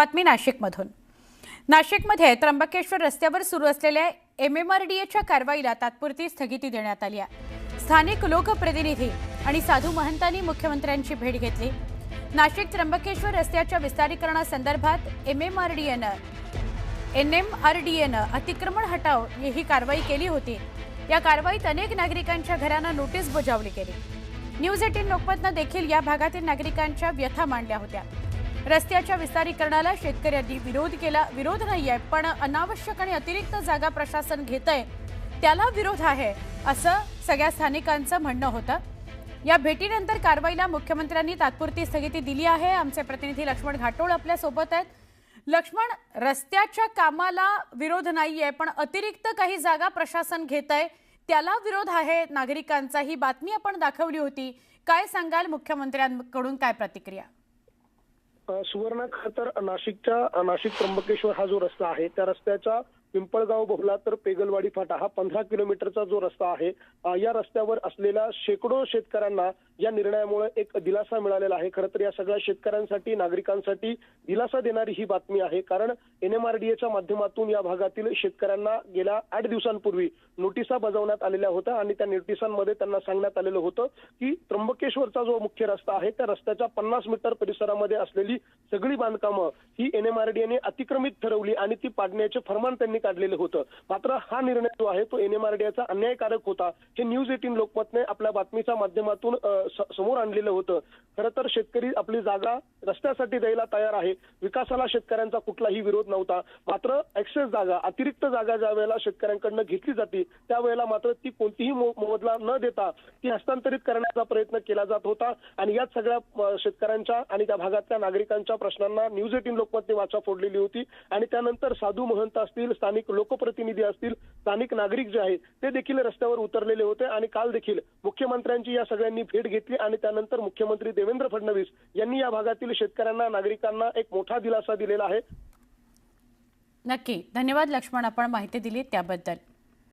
बातमी नाशिकमधून. नाशिकमध्ये त्र्यंबकेश्वर रस्त्यावर सुरू असलेल्या एम एम आर डी एच्या कारवाईला तात्पुरती स्थगिती देण्यात आली आहे. स्थानिक लोकप्रतिनिधी आणि साधू महंतांनी मुख्यमंत्र्यांची भेट घेतली. नाशिक त्र्यंबकेश्वर रस्त्याच्या विस्तारीकरणासंदर्भात एम एम आर डी एनं एन एम आर डी एनं अतिक्रमण हटाव ही कारवाई केली होती. या कारवाईत अनेक नागरिकांच्या घरांना नोटीस बजावली गेली. न्यूज एटीन लोकमतनं देखील या भागातील नागरिकांच्या व्यथा मांडल्या होत्या. रस्त्याच्या विस्तारीकरणाला शेतकऱ्यांनी विरोध केला. विरोध नाहीये पण अनावश्यक आणि अतिरिक्त जागा प्रशासन घेतंय. त्याला विरोध आहे असं सगळ्या स्थानिकांचं म्हणणं होतं. या भेटीनंतर कारवाईला मुख्यमंत्र्यांनी तात्पुरती स्थगिती दिली आहे. आमचे प्रतिनिधी लक्ष्मण घाटोळ आपल्यासोबत आहेत. लक्ष्मण रस्त्याच्या कामाला विरोध नाहीये पण अतिरिक्त काही जागा प्रशासन घेत आहे त्याला विरोध आहे नागरिकांचा. ही बातमी आपण दाखवली होती. काय सांगाल मुख्यमंत्र्यांकडून? काय प्रतिक्रिया? सुवर्ण खरं तर नाशिकच्या नाशिक त्र्यंबकेश्वर हा जो रस्ता आहे त्या रस्त्याच्या पिंपळगाव बहुला तर पेगलवाडी फाटा हा पंधरा किलोमीटरचा जो रस्ता आहे या रस्त्यावर असलेल्या शेकडो शेतकऱ्यांना या निर्णयामुळे एक दिलासा मिळालेला आहे. खरं तर या सगळ्या शेतकऱ्यांसाठी नागरिकांसाठी दिलासा देणारी ही बातमी आहे. कारण एनएमआरडीएच्या माध्यमातून या भागातील शेतकऱ्यांना गेल्या आठ दिवसांपूर्वी नोटिसा बजावण्यात आलेल्या होत्या आणि त्या नोटिसांमध्ये त्यांना सांगण्यात आलेलं होतं की त्र्यंबकेश्वरचा जो मुख्य रस्ता आहे त्या रस्त्याच्या पन्नास मीटर परिसरामध्ये असलेली सगळी बांधकामं ही एनएमआरडीएने अतिक्रमित ठरवली आणि ती पाडण्याचे फरमान त्यांनी काढलेलं होतं. मात्र हा निर्णय जो आहे तो एनएमआरडीएचा अन्यायकारक होता. हे न्यूज एटीन लोकमतने आपल्या बातमीच्या माध्यमातून समोर आणलेलं होतं. खरं तर शेतकरी आपली जागा रस्त्यासाठी द्यायला तयार आहे. विकासाला शेतकऱ्यांचा कुठलाही विरोध नव्हता. मात्र एक्सेस जागा अतिरिक्त जागा ज्या वेळेला शेतकऱ्यांकडनं घेतली जाते त्यावेळेला मात्र ती कोणतीही मोबदला न देता ती हस्तांतरित करण्याचा प्रयत्न केला जात होता. आणि याच सगळ्या शेतकऱ्यांच्या आणि त्या भागातल्या नागरिकांच्या प्रश्नांना न्यूज एटीन लोकमतने वाचा फोडलेली होती. आणि त्यानंतर साधू महंत असतील स्थानिक लोकप्रतिनिधी असतील स्थानिक नागरिक जे आहेत ते देखील रस्त्यावर उतरलेले होते. आणि काल देखील मुख्यमंत्र्यांची या सगळ्यांनी भेट घेतली आणि त्यानंतर मुख्यमंत्री देवेंद्र फडणवीस यांनी या भागातील शेतकऱ्यांना नागरिकांना एक मोठा दिलासा दिलेला आहे. नक्की. धन्यवाद लक्ष्मण आपण माहिती दिली त्याबद्दल.